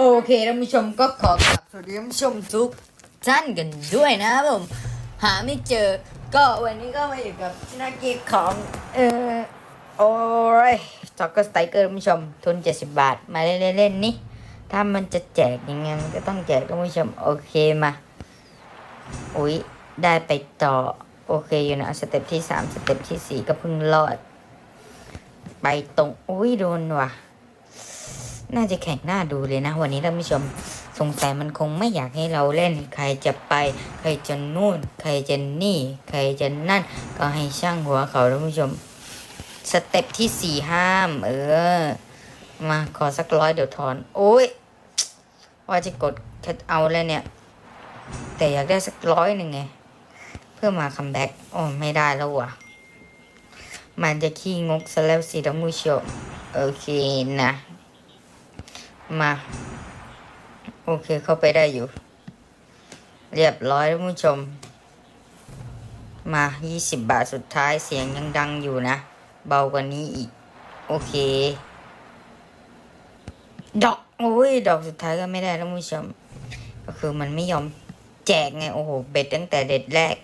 โอเคท่านผู้ชมก็ขอกลับสวัสดีท่านผู้ชมทุกท่านกันด้วยนะครับผม หาไม่เจอ ก็วันนี้ก็มาอยู่กับนักกีฬของ เออโอ้ยจ็อกเกอร์สไตรเกอร์ท่านผู้ชม ทุน 70 บาท มาเล่นๆเล่นนี่ ถ้ามันจะแจกยังไงมันก็ต้องแจกท่านผู้ชม โอเคมาอุ้ยได้ไปต่อ โอเคอยู่นะสเต็ปที่ 3 สเต็ปทีสี่4 ก็เพิ่งรอด ไปตรง อุ้ยโดนว่ะ น่าจะแข่งหน้าดูเลยนะ วันนี้ท่านผู้ชมสงสัยมันคงไม่อยากให้เราเล่น ใครจะไป ใครจะนู่น ใครจะนี่ ใครจะนั่น ก็ให้ช่างหัวเขาท่านผู้ชม สเต็ปที่สี่ห้าม เออ มาขอสักร้อยเดี๋ยวถอน โอ้ยว่าจะกดแคทเอาแล้วเนี่ย แต่อยากได้สักร้อยหนึ่งไง เพื่อมาคัมแบ็กโอ้ไม่ได้แล้วว่ะ มันจะขี้งกซะแล้วสิท่านผู้ชม โอเคนะ มา โอเคเข้าไปได้อยู่ เรียบร้อยท่านผู้ชม มา 20 บาทสุดท้ายเสียงยังดังอยู่นะ เบากว่านี้อีก โอเค ดอกโอ้ย ดอกสุดท้ายก็ไม่ได้ท่านผู้ชม ก็คือมันไม่ยอมแจกไง โอ้โห เบ็ดตั้งแต่เด็ดแรก